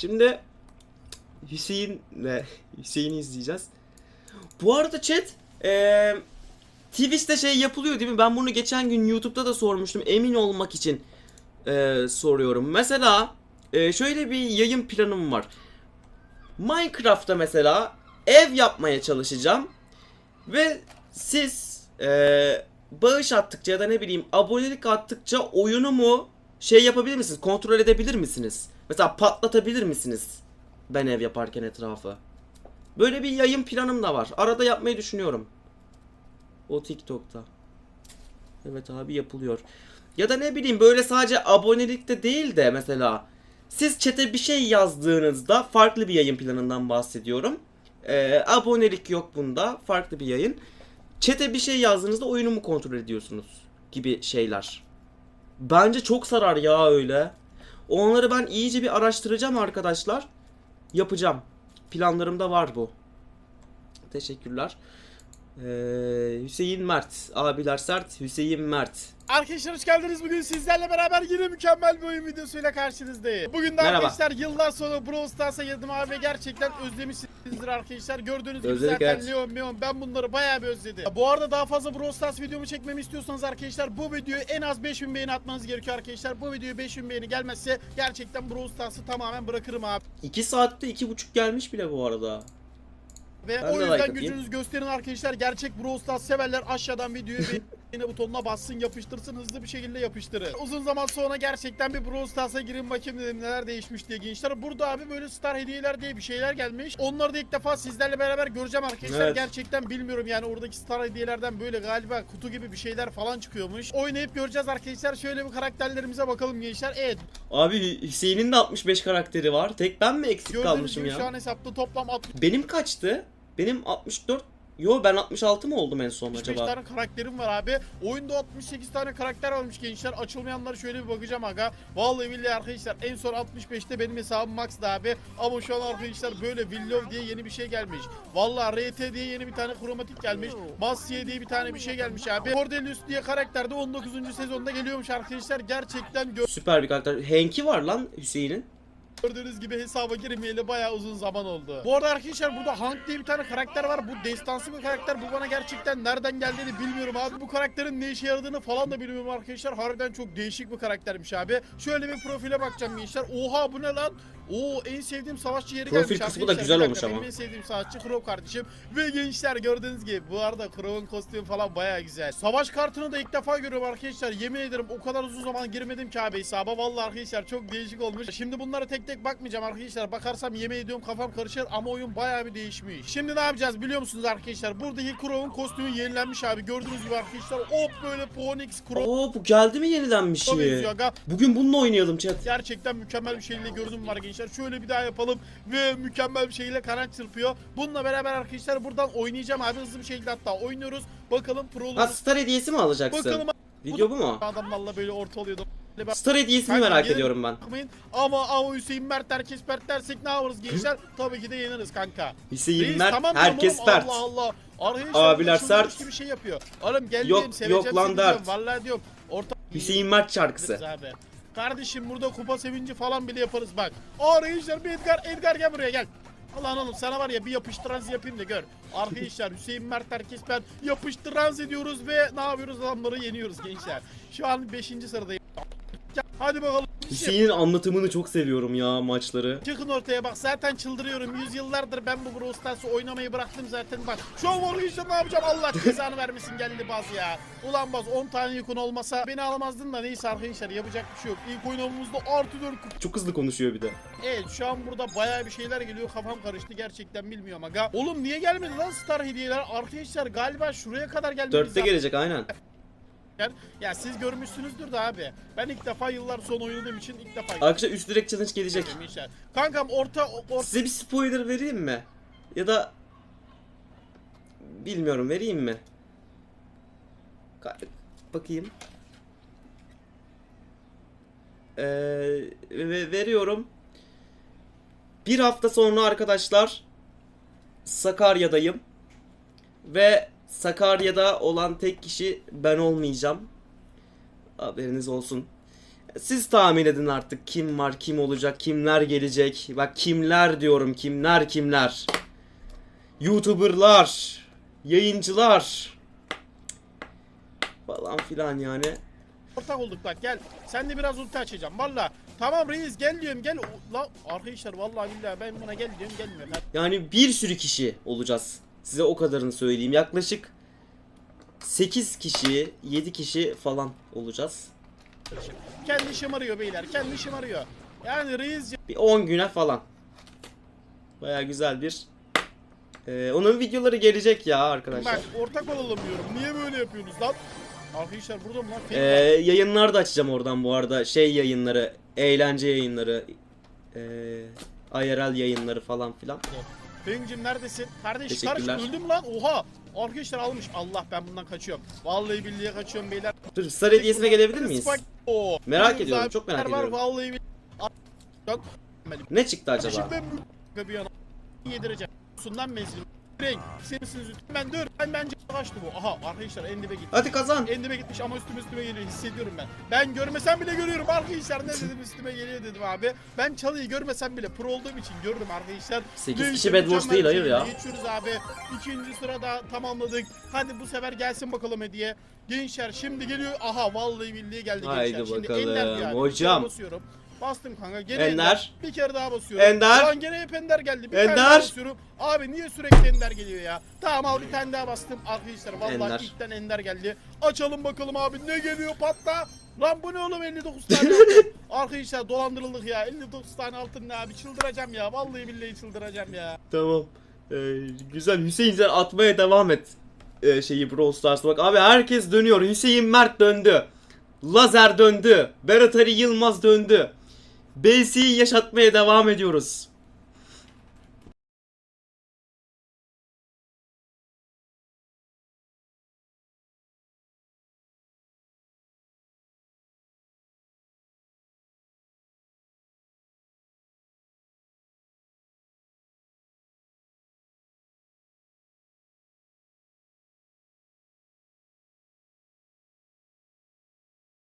Şimdi Hüseyin ve Hüseyin'i izleyeceğiz. Bu arada chat eee Twitch'te şey yapılıyor değil mi? Ben bunu geçen gün YouTube'da da sormuştum. Emin olmak için eee, soruyorum. Mesela eee, şöyle bir yayın planım var. Minecraft'ta mesela ev yapmaya çalışacağım. Ve siz eee, bağış attıkça ya da ne bileyim abonelik attıkça oyunu mu şey yapabilir misiniz? Kontrol edebilir misiniz? Mesela patlatabilir misiniz? Ben ev yaparken etrafı. Böyle bir yayın planım da var. Arada yapmayı düşünüyorum. O TikTok'ta. Evet abi yapılıyor. Ya da ne bileyim böyle sadece abonelikte değil de mesela siz chat'e bir şey yazdığınızda farklı bir yayın planından bahsediyorum. Ee, abonelik yok bunda. Farklı bir yayın. Chat'e bir şey yazdığınızda oyunumu kontrol ediyorsunuz gibi şeyler. Bence çok sarar ya öyle. Onları ben iyice bir araştıracağım arkadaşlar. Yapacağım. Planlarımda var bu. Teşekkürler. Ee, Hüseyin Mert. Abiler sert. Hüseyin Mert. Arkadaşlar hoş geldiniz. Bugün sizlerle beraber yine mükemmel bir oyun videosuyla karşınızdayım. Bugün de Merhaba. arkadaşlar yıllar sonra Brawl Stars'a girdim abi ve gerçekten özlemişsinizdir arkadaşlar. Gördüğünüz gibi Özledik, zaten evet. Leon Meon ben bunları bayağı bir özledim. Bu arada daha fazla Brawl Stars videomu çekmemi istiyorsanız arkadaşlar bu videoyu en az 5000 beğeni atmanız gerekiyor arkadaşlar. Bu videoyu 5000 beğeni gelmezse gerçekten Brawl Stars'ı tamamen bırakırım abi. 2 saatte 2.5 gelmiş bile bu arada. Ve Ben o de yüzden like atayım. gücünüzü gösterin arkadaşlar. Gerçek Brawl Stars severler aşağıdan videoyu beğeni butonuna bassın yapıştırsın hızlı bir şekilde yapıştırın. Uzun zaman sonra gerçekten bir Brawl Stars'a girin bakayım dedim neler değişmiş diye gençler. Burada abi böyle star hediyeler diye bir şeyler gelmiş. Onları da ilk defa sizlerle beraber göreceğim arkadaşlar. Evet. Gerçekten bilmiyorum yani oradaki star hediyelerden böyle galiba kutu gibi bir şeyler falan çıkıyormuş. Oynayıp göreceğiz arkadaşlar. Şöyle bir karakterlerimize bakalım gençler. Evet Abi Hü- Hüseyin'in de 65 karakteri var. Tek ben mi eksik gördüğünüz kalmışım gibi ya? şu an hesapta toplam 60 Benim kaçtı? Benim 64. Yo ben 66 mı oldum en son 65 acaba? tane karakterim var abi. Oyunda 68 tane karakter varmış gençler. Açılmayanları şöyle bir bakacağım aga. Vallahi billahi arkadaşlar en son 65'te benim hesabım max'dı abi. Ama şu an arkadaşlar böyle Willow diye yeni bir şey gelmiş. Vallahi RT diye yeni bir tane kromatik gelmiş. Masye diye bir tane bir şey gelmiş abi. Cordelius diye karakter de 19. sezonda geliyormuş arkadaşlar. Gerçekten gö- Süper bir karakter. Henk'i var lan Hüseyin'in. Gördüğünüz gibi hesaba girmeyeli bayağı uzun zaman oldu. Bu arada arkadaşlar burada Hank diye bir tane karakter var. Bu destansı bir karakter. Bu bana gerçekten nereden geldiğini bilmiyorum abi. Bu karakterin ne işe yaradığını falan da bilmiyorum arkadaşlar. Harbiden çok değişik bir karaktermiş abi. Şöyle bir profile bakacağım gençler. Oha bu ne lan? Oo en sevdiğim savaşçı yeri Profil gelmiş kısmı da güzel olmuş ama. En sevdiğim savaşçı Crow kardeşim. Ve gençler gördüğünüz gibi bu arada Crow'un kostümü falan bayağı güzel. Savaş kartını da ilk defa görüyorum arkadaşlar. Yemin ederim o kadar uzun zaman girmedim ki abi hesaba. Vallahi arkadaşlar çok değişik olmuş. Şimdi bunlara tek tek bakmayacağım arkadaşlar. Bakarsam yemin ediyorum kafam karışır ama oyun bayağı bir değişmiş. Şimdi ne yapacağız biliyor musunuz arkadaşlar? Buradaki Crow'un kostümü yenilenmiş abi. Gördüğünüz gibi arkadaşlar hop böyle Phoenix Crow Oo bu geldi mi yeniden bir şey? Bugün bununla oynayalım chat. Gerçekten mükemmel bir şeyle gördüm var gençler. Şöyle bir daha yapalım ve mükemmel bir şeyle kanat çırpıyor. Bununla beraber arkadaşlar buradan oynayacağım abi hızlı bir şekilde hatta oynuyoruz. Bakalım Ha prolu star hediyesi mi alacaksın? bakalım Video bu mu? adamlarla böyle orta oluyordu. Hediyesini Kanka, merak gelin- ediyorum ben. bakmayın. Ama ama Hüseyin Mert herkes Mert dersek ne yaparız gençler? Tabii ki de yeniriz kanka. Hüseyin Reis, Mert, tamam herkes Mert. Allah Allah. Arkadaşlar Abiler sert. gibi şey yapıyor. Oğlum gel Yok, seveceğim yok lan dert. Vallahi diyorum. Orta Hüseyin Mert şarkısı. Kardeşim burada kupa sevinci falan bile yaparız bak. Arkadaşlar bir Edgar, Edgar gel buraya gel. Allah'ın oğlum sana var ya bir yapıştıranz yapayım da gör. Arkadaşlar Hüseyin Mert herkes ben yapıştıranz ediyoruz ve ne yapıyoruz adamları yeniyoruz gençler. Şu an 5. sıradayım. Hadi bakalım. Hüseyin'in anlatımını çok seviyorum ya maçları. Çıkın ortaya bak zaten çıldırıyorum. Yüzyıllardır ben bu Brawl Stars'ı oynamayı bıraktım zaten bak. Şu an arkadaşlar ne yapacağım Allah cezanı vermesin geldi Baz ya. Ulan Baz 10 tane yükün olmasa beni alamazdın da neyse arkadaşlar yapacak bir şey yok. İlk oynamamızda artı 4 kupa. Çok hızlı konuşuyor bir de. Evet şu an burada bayağı bir şeyler geliyor kafam karıştı gerçekten bilmiyorum aga. Oğlum niye gelmedi lan star hediyeler? Arkadaşlar galiba şuraya kadar gelmedi. Dörtte gelecek aynen. Ya siz görmüşsünüzdür de abi. Ben ilk defa yıllar sonra oynadığım için ilk defa Arkadaşlar üst direkt challenge gelecek. Kankam orta orta Size bir spoiler vereyim mi? Ya da bilmiyorum vereyim mi? Ka- Bakayım. Ee, ve veriyorum. Bir hafta sonra arkadaşlar Sakarya'dayım. Ve Sakarya'da olan tek kişi ben olmayacağım. Haberiniz olsun. Siz tahmin edin artık kim var, kim olacak, kimler gelecek. Bak kimler diyorum, kimler kimler. YouTuber'lar, yayıncılar falan filan yani. Ortak olduk bak gel. Sen de biraz ulti açacağım valla. Tamam reis gel diyorum gel. La arkadaşlar vallahi billahi ben buna gel diyorum gelmiyor. Yani bir sürü kişi olacağız. Size o kadarını söyleyeyim. Yaklaşık 8 kişi, 7 kişi falan olacağız. Kendi şımarıyor beyler kendi şımarıyor. Yani reis Bir 10 güne falan. Baya güzel bir Ee, onun videoları gelecek ya arkadaşlar. bak ortak olalım diyorum. Niye böyle yapıyorsunuz lan? Arkadaşlar burada mı lan? Ee, yayınlar da açacağım oradan bu arada. Şey yayınları, eğlence yayınları, ee, IRL yayınları falan filan. Fengcim neredesin? Kardeş Teşekkürler. kardeş öldüm lan oha. Arkadaşlar almış. Allah ben bundan kaçıyorum. Vallahi billahi kaçıyorum beyler. Dur Star Hediyesi'ne gelebilir miyiz? Spike- Oo. Merak ediyorum, çok merak var, ediyorum. Vallahi billahi. Ne çıktı Kardeşim acaba? ben bu bir yana yedireceğim. Sundan menzilim. Renk. Sizsiniz Ben dur. Ben bence kaçtı bu. Aha arkadaşlar endibe gitti. Hadi kazan. Endime gitmiş ama üstüme üstüme geliyor hissediyorum ben. Ben görmesem bile görüyorum arkadaşlar ne dedim üstüme geliyor dedim abi. Ben çalıyı görmesem bile pro olduğum için gördüm arkadaşlar. 8 Neyse, kişi Bad Wars değil hayır ya. Geçiyoruz abi. İkinci sırada tamamladık. Hadi bu sefer gelsin bakalım hediye. Gençler şimdi geliyor. Aha vallahi billahi geldi Haydi gençler. Şimdi bakalım, hocam. basıyorum. Bastım kanka. Gene Ender. Bir kere daha basıyorum. Ender. Ulan gene hep Ender geldi. Bir Ender. tane daha basıyorum. Abi niye sürekli Ender geliyor ya? Tamam al bir tane daha bastım. Arkadaşlar vallahi Ender. ilkten Ender geldi. Açalım bakalım abi ne geliyor patla. Lan bu ne oğlum 59 tane altın. Arkadaşlar dolandırıldık ya. 59 tane altın ne abi çıldıracağım ya. Vallahi billahi çıldıracağım ya. Tamam. Ee, güzel Hüseyin sen atmaya devam et. Ee, şeyi Brawl Stars'a bak. Abi herkes dönüyor. Hüseyin Mert döndü. Lazer döndü. Berat Ali Yılmaz döndü. BC'yi yaşatmaya devam ediyoruz.